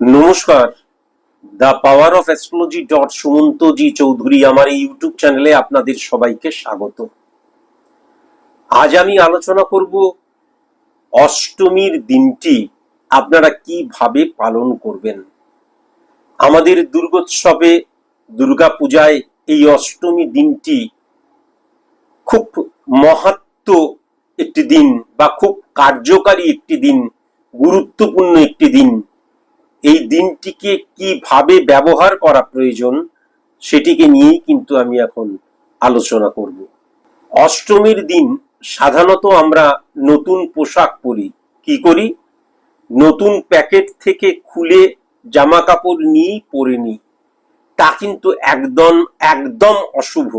নমস্কার। The power of astrology dot Sumanta G Chowdhury আমার এই ইউটিউব চ্যানেলে আপনাদের সবাইকে স্বাগত। আজ আমি আলোচনা করব অষ্টমীর দিনটি আপনারা কীভাবে পালন করবেন। আমাদের দুর্গোৎসবে দুর্গাপূজায় এই অষ্টমী দিনটি খুব মহাত্ম একটি দিন বা খুব কার্যকারী একটি দিন, গুরুত্বপূর্ণ একটি দিন। এই দিনটিকে কীভাবে ব্যবহার করা প্রয়োজন সেটিকে নিয়েই কিন্তু আমি এখন আলোচনা করব। অষ্টমীর দিন সাধারণত আমরা নতুন পোশাক পরি। কি করি? নতুন প্যাকেট থেকে খুলে জামা কাপড় নিয়েই পরে নিই। তা কিন্তু একদম একদম অশুভ।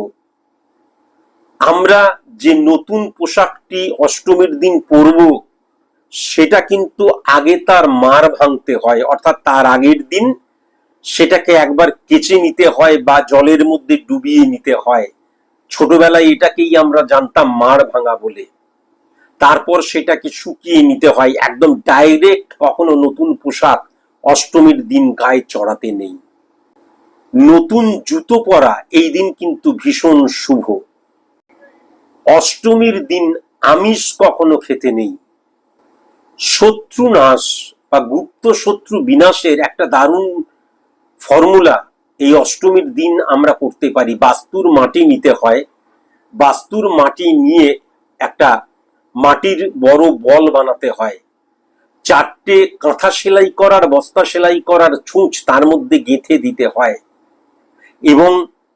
আমরা যে নতুন পোশাকটি অষ্টমীর দিন পরবো সেটা কিন্তু আগে তার মার ভাঙতে হয়, অর্থাৎ তার আগের দিন সেটাকে একবার কেচে নিতে হয় বা জলের মধ্যে ডুবিয়ে নিতে হয়। ছোটবেলায় এটাকেই আমরা জানতাম মার ভাঙা বলে। তারপর সেটাকে শুকিয়ে নিতে হয়, একদম ডাইরেক্ট কখনো নতুন পোশাক অষ্টমীর দিন গায়ে চড়াতে নেই। নতুন জুতো পরা, এই দিন কিন্তু ভীষণ শুভ। অষ্টমীর দিন আমিষ কখনো খেতে নেই। শত্রু নাশ বা গুপ্ত শত্রু বিনাশের একটা দারুণ ফর্মুলা এই অষ্টমীর দিন আমরা করতে পারি। বাস্তুর মাটি নিতে হয়। বাস্তুর মাটি নিয়ে একটা মাটির বড় বল বানাতে হয়। চারটে কাঁথা সেলাই করার, বস্তা সেলাই করার ছুঁচ তার মধ্যে গেঁথে দিতে হয় এবং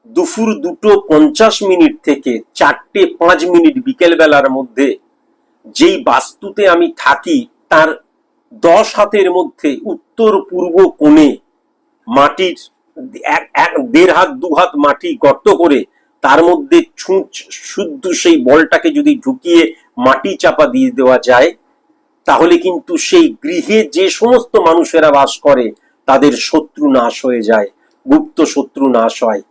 দুপুর দুটো পঞ্চাশ মিনিট থেকে চারটে পাঁচ মিনিট বিকেল বেলার মধ্যে যেই বাস্তুতে আমি থাকি, তার দশ হাতের মধ্যে উত্তর পূর্ব কোণে মাটির দেড় হাত, দু হাত মাটি গর্ত করে তার মধ্যে ছুঁচ শুদ্ধ সেই বলটাকে যদি ঢুকিয়ে মাটি চাপা দিয়ে দেওয়া যায়, তাহলে কিন্তু সেই গৃহে যে সমস্ত মানুষেরা বাস করে, তাদের শত্রু নাশ হয়ে যায়, গুপ্ত শত্রু নাশ হয়।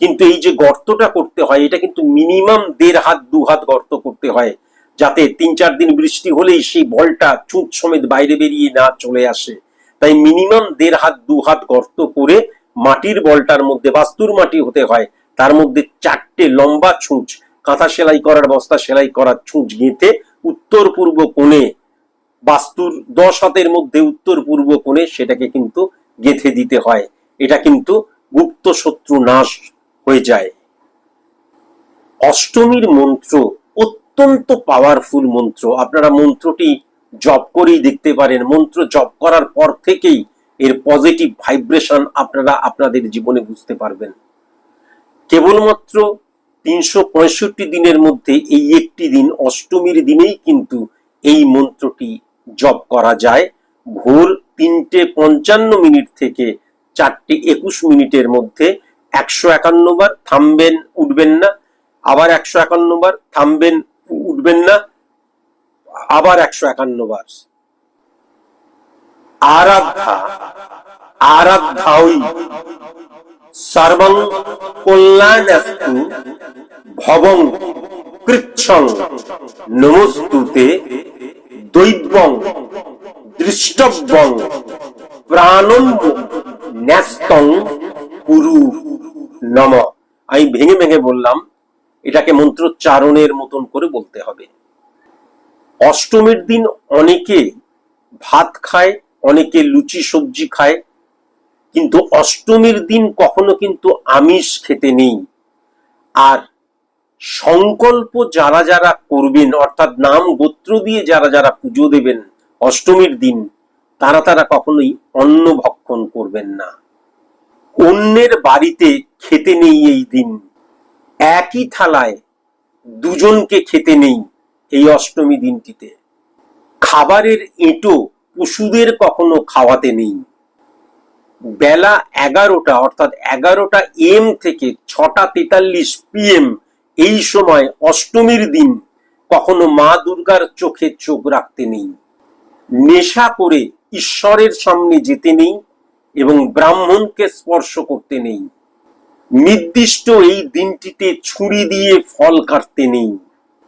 কিন্তু এই যে গর্তটা করতে হয়, এটা কিন্তু মিনিমাম দেড় হাত, দু হাত গর্ত করতে হয়। যাতে তিন চার দিন বৃষ্টি হলেই সেই বলটা চুঁচ সমেত বাইরে বেরিয়ে না চলে আসে। তাই মিনিমাম দেড় হাত, দু হাত গর্ত করে মাটির বলটার মধ্যে, বাস্তুর মাটি হতে হয়, তার মধ্যে চারটে লম্বা ছুঁচ, কাঁথা সেলাই করার বস্তা, সেলাই করার ছুঁচ গেঁথে উত্তর পূর্ব কোণে, বাস্তুর দশ হাতের মধ্যে উত্তর পূর্ব কোণে সেটাকে কিন্তু গেঁথে দিতে হয়। এটা কিন্তু গুপ্ত শত্রু নাশ হয়ে যায়। অষ্টমীর মন্ত্র অত্যন্ত পাওয়ারফুল মন্ত্র। আপনারা মন্ত্রটি জপ করেই দেখতে পারেন। মন্ত্র জপ করার পর থেকেই এর পজিটিভ ভাইব্রেশন আপনারা আপনাদের জীবনে বুঝতে পারবেন। কেবলমাত্র তিনশো পঁয়ষট্টি দিনের মধ্যে এই একটি দিন, অষ্টমীর দিনেই কিন্তু এই মন্ত্রটি জপ করা যায়। ভোর তিনটে পঞ্চান্ন মিনিট থেকে চারটে একুশ মিনিটের মধ্যে একশো একান্ন বার থামবেন, উঠবেন না। আবার একশো একান্ন বার থামবেন উঠবেন না। আবার একশো একান্ন বার। আরাধ্যা আরাধ্যাই সর্বং কল্যাণস্তু ভবং কৃচ্ছং নমস্তুতে দৈবং দৃষ্টব্যং প্রাণন ন্যস্তং কুরু। নম। আমি ভেঙে ভেঙে বললাম এটাকে মন্ত্রোচ্চারণের মতন করে বলতে হবে। অষ্টমীর দিন অনেকে ভাত খায়, অনেকে লুচি সবজি খায়, কিন্তু অষ্টমীর দিন কখনো কিন্তু আমিষ খেতে নেই। আর সংকল্প যারা যারা করবেন, অর্থাৎ নাম গোত্র দিয়ে যারা যারা পুজো দেবেন অষ্টমীর দিন, তারা তারা কখনোই অন্ন ভক্ষণ করবেন না। অন্যের বাড়িতে খেতে নেই এই দিন। একই থালায় দুজনকে খেতে নেই এই অষ্টমী দিনটিতে। খাবারের এঁটো পশুদের কখনো খাওয়াতে নেই। বেলা এগারোটা অর্থাৎ এগারোটা এম থেকে ছটা তেতাল্লিশ পিএম এই সময় অষ্টমীর দিন কখনো মা দুর্গার চোখে চোখ রাখতে নেই। নেশা করে ঈশ্বরের সামনে যেতে নেই এবং ব্রাহ্মণকে স্পর্শ করতে নেই। নির্দিষ্ট এই দিনটিতে ছুরি দিয়ে ফল কাটতে নেই।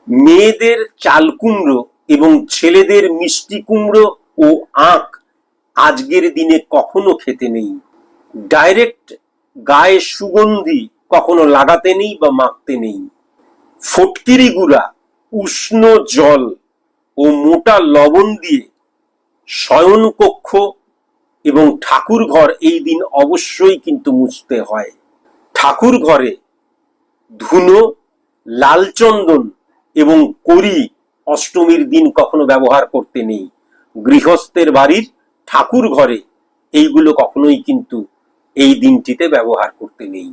মেয়েদের চাল কুমড়ো এবং ছেলেদের মিষ্টি কুমড়ো ও আখ আজকের দিনে কখনো খেতে নেই। ডাইরেক্ট গায়ে সুগন্ধি কখনো লাগাতে নেই বা মাখতে নেই। ফটকিরি গুঁড়া, উষ্ণ জল ও মোটা লবণ দিয়ে শয়নকক্ষ এবং ঠাকুর ঘর এই দিন অবশ্যই কিন্তু মুছতে হয়। ঠাকুর ঘরে ধুনো, লাল চন্দন এবং করি অষ্টমীর দিন কখনো ব্যবহার করতে নেই। গৃহস্থের বাড়ির ঠাকুর ঘরে এইগুলো কখনোই কিন্তু এই দিনটিতে ব্যবহার করতে নেই।